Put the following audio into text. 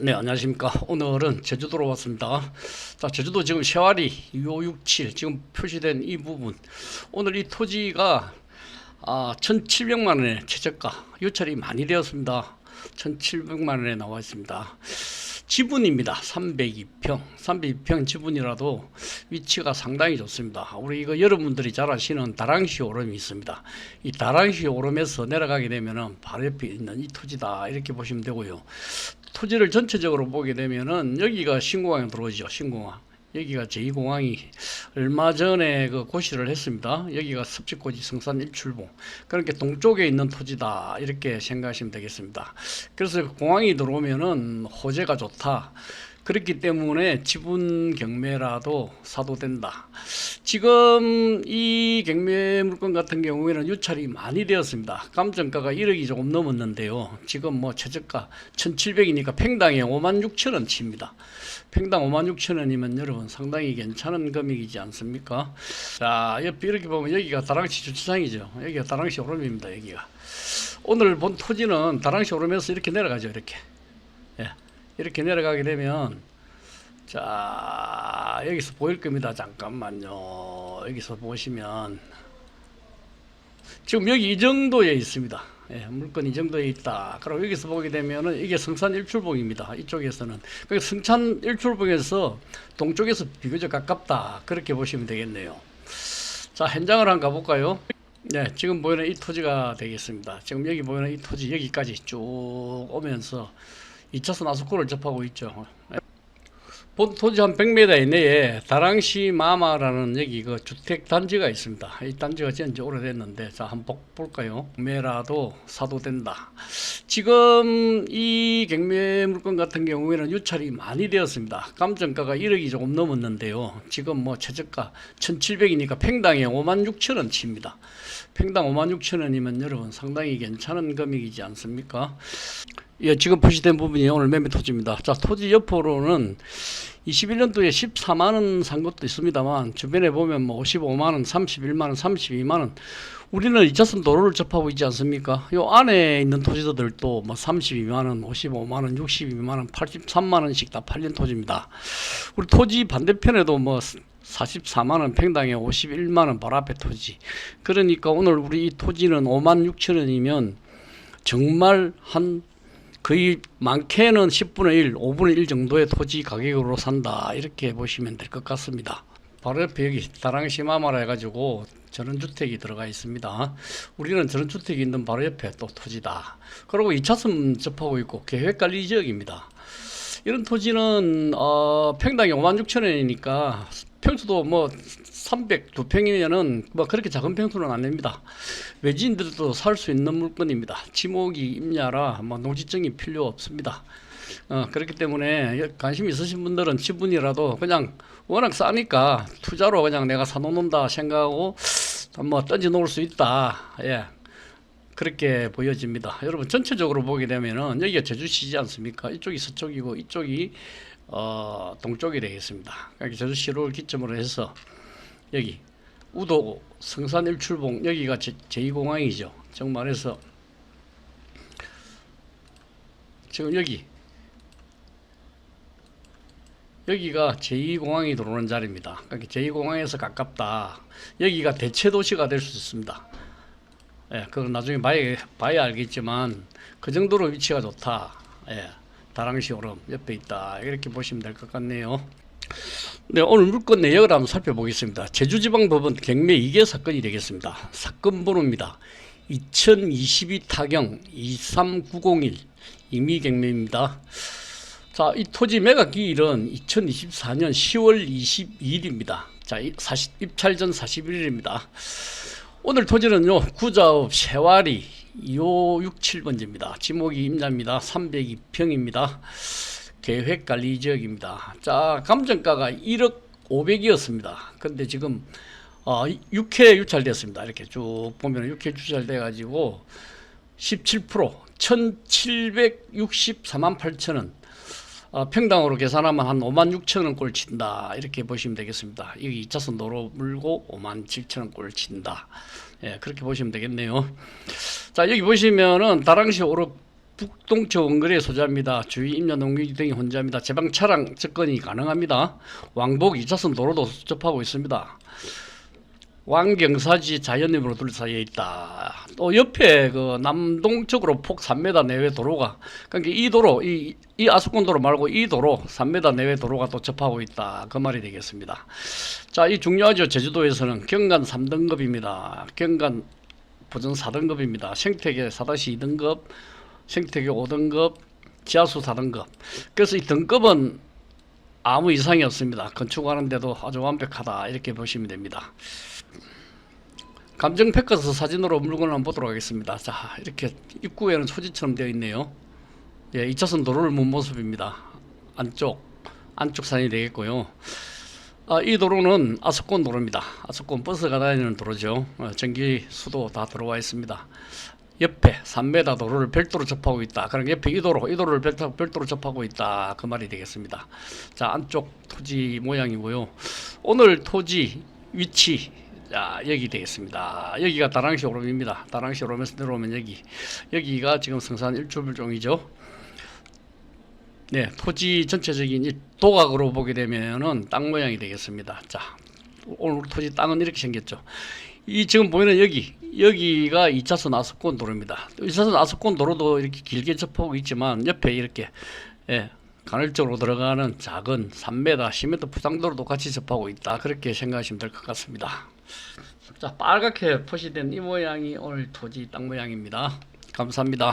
네, 안녕하십니까. 오늘은 제주도로 왔습니다. 자, 제주도 지금 쉐와리 2567 지금 표시된 이 부분. 오늘 이 토지가 아, 1,700만 원의 최저가 유찰이 많이 되었습니다. 1,700만 원에 나와 있습니다. 지분입니다. 302평. 302평 지분이라도 위치가 상당히 좋습니다. 우리 이거 여러분들이 잘 아시는 다랑시 오름이 있습니다. 이 다랑시 오름에서 내려가게 되면은 바로 옆에 있는 이 토지다. 이렇게 보시면 되고요. 토지를 전체적으로 보게 되면은 여기가 신공항에 들어오죠. 신공항. 여기가 제2공항이 얼마 전에 그 고시를 했습니다. 여기가 섭지고지 성산 일출봉. 그러니까 동쪽에 있는 토지다. 이렇게 생각하시면 되겠습니다. 그래서 공항이 들어오면은 호재가 좋다. 그렇기 때문에 지분 경매라도 사도 된다. 지금 이 경매 물건 같은 경우에는 유찰이 많이 되었습니다. 감정가가 1억이 조금 넘었는데요. 지금 뭐 최저가 1,700이니까 팽당에 5만 6천 원 칩니다. 팽당 5만 6천 원이면 여러분 상당히 괜찮은 금액이지 않습니까? 자, 이렇게 보면 여기가 다랑시 주차장이죠. 여기가 다랑시 오름입니다. 여기가. 오늘 본 토지는 다랑시 오름에서 이렇게 내려가죠. 이렇게. 예. 이렇게 내려가게 되면 자 여기서 보일 겁니다 잠깐만요 여기서 보시면 지금 여기 이 정도에 있습니다. 예, 물건 이 정도에 있다. 그리고 여기서 보게 되면은 이게 성산 일출봉입니다. 이쪽에서는. 그 성산 일출봉에서 동쪽에서 비교적 가깝다. 그렇게 보시면 되겠네요. 자 현장을 한번 가볼까요? 네, 지금 보이는 이 토지가 되겠습니다. 지금 여기 보이는 이 토지 여기까지 쭉 오면서 2차선 아스코를 접하고 있죠. 본 토지 한 100m 이내에 다랑시 마마라는 여기 그 주택 단지가 있습니다. 이 단지가 지은 지 오래됐는데 자 한번 볼까요? 경매라도 사도 된다. 지금 이 경매 물건 같은 경우에는 유찰이 많이 되었습니다. 감정가가 1억이 조금 넘었는데요. 지금 뭐 최저가 1,700이니까 팽당에 5만 6천 원 칩니다. 팽당 5만 6천 원이면 여러분 상당히 괜찮은 금액이지 않습니까? 예, 지금 표시된 부분이 오늘 매매 토지입니다. 자, 토지 옆으로는 21년도에 14만 원 산 것도 있습니다만 주변에 보면 뭐 55만 원, 31만 원, 32만 원. 우리는 2차선 도로를 접하고 있지 않습니까? 요 안에 있는 토지들도 뭐 32만 원, 55만 원, 62만 원, 83만 원씩 다 팔린 토지입니다. 우리 토지 반대편에도 뭐 44만 원 평당에 51만 원 바로 앞에 토지. 그러니까 오늘 우리 이 토지는 5만 6천 원이면 정말 한 거의 많게는 10분의 1, 5분의 1 정도의 토지 가격으로 산다 이렇게 보시면 될 것 같습니다. 바로 옆에 여기 다랑시 마마라 해가지고 전원주택이 들어가 있습니다. 우리는 전원주택이 있는 바로 옆에 또 토지다. 그리고 2차선 접하고 있고 계획관리 지역입니다. 이런 토지는 어, 평당에 5만 6천 원이니까 평수도 뭐 302평이면은 뭐 그렇게 작은 평수는 안 됩니다. 외지인들도 살 수 있는 물건입니다. 지목이 임야라 뭐 농지증이 필요 없습니다. 어, 그렇기 때문에 관심 있으신 분들은 지분이라도 그냥 워낙 싸니까 투자로 그냥 내가 사놓는다 생각하고 뭐 던져 놓을 수 있다. 예. 그렇게 보여집니다. 여러분 전체적으로 보게 되면은 여기가 제주시지 않습니까? 이쪽이 서쪽이고 이쪽이 어, 동쪽이 되겠습니다. 그러니까 제주시를 기점으로 해서 여기 우도 성산 일출봉 여기가 제, 제2공항이죠. 정말해서 지금 여기 여기가 제2공항이 들어오는 자리입니다. 그러니까 제2공항에서 가깝다. 여기가 대체 도시가 될 수 있습니다. 예, 그건 나중에 봐야, 봐야 알겠지만 그 정도로 위치가 좋다. 예, 다랑시 오름 옆에 있다. 이렇게 보시면 될 것 같네요. 네, 오늘 물건 내역을 한번 살펴보겠습니다. 제주지방법원 경매 2개 사건이 되겠습니다. 사건 번호입니다. 2022 타경 23901 임의 경매입니다. 자, 이 토지 매각 기일은 2024년 10월 22일입니다. 자, 이 사시, 입찰 전 41일입니다. 오늘 토지는요, 구자읍 세와리 2567번지입니다. 지목이 임자입니다. 302평입니다. 계획관리 지역입니다. 자, 감정가가 1억 500이었습니다. 근데 지금 어, 6회 유찰됐습니다. 이렇게 쭉 보면 6회 유찰돼 가지고 17% 1,764만 8천 원. 어, 평당으로 계산하면 한 5만 6천 원꼴 친다. 이렇게 보시면 되겠습니다. 여기 2차선 도로 물고 5만 7천 원꼴 친다. 예, 그렇게 보시면 되겠네요. 자, 여기 보시면은 다랑시 오름 북동체 원거리의 소재입니다. 주위 임야 농기 등이 혼재합니다. 제방 차량 접근이 가능합니다. 왕복 2차선 도로도 접하고 있습니다. 왕경사지 자연림으로 둘러싸여 있다. 또 옆에 그 남동쪽으로 폭 3m 내외 도로가 그러니까 이 도로 이, 이 아수콘 도로 말고 이 도로 3m 내외 도로가 또 접하고 있다. 그 말이 되겠습니다. 자, 이 중요하죠. 제주도에서는 경간 3등급입니다. 경간 부전 4등급입니다. 생태계 4-2등급, 생태계 5등급, 지하수 4등급. 그래서 이 등급은 아무 이상이 없습니다. 건축하는데도 아주 완벽하다 이렇게 보시면 됩니다. 감정 패커스 사진으로 물건을 한번 보도록 하겠습니다. 자, 이렇게 입구에는 소지처럼 되어 있네요. 예, 2차선 도로를 문 모습입니다. 안쪽, 안쪽 산이 되겠고요. 아, 이 도로는 아스콘 도로입니다. 아스콘 버스가 다니는 도로죠. 어, 전기 수도 다 들어와 있습니다. 옆에 3m 도로를 별도로 접하고 있다. 그럼 옆에 이 도로, 이 도로를 별도, 별도로 접하고 있다. 그 말이 되겠습니다. 자, 안쪽 토지 모양이고요. 오늘 토지 위치 자, 여기 되겠습니다. 여기가 다랑시 오름입니다. 다랑시 오름에서 내려오면 여기. 여기가 지금 성산 일출불종이죠. 네, 토지 전체적인 이 도각으로 보게 되면은 땅 모양이 되겠습니다. 자, 오늘 토지 땅은 이렇게 생겼죠. 이 지금 보이는 여기 여기가 2차선 아스콘 도로입니다. 2차선 아스콘 도로도 이렇게 길게 접하고 있지만 옆에 이렇게 예, 간헐적으로 들어가는 작은 3m, 10m 부상도로도 같이 접하고 있다. 그렇게 생각하시면 될 것 같습니다. 자, 빨갛게 표시된 이 모양이 오늘 토지 땅 모양입니다. 감사합니다.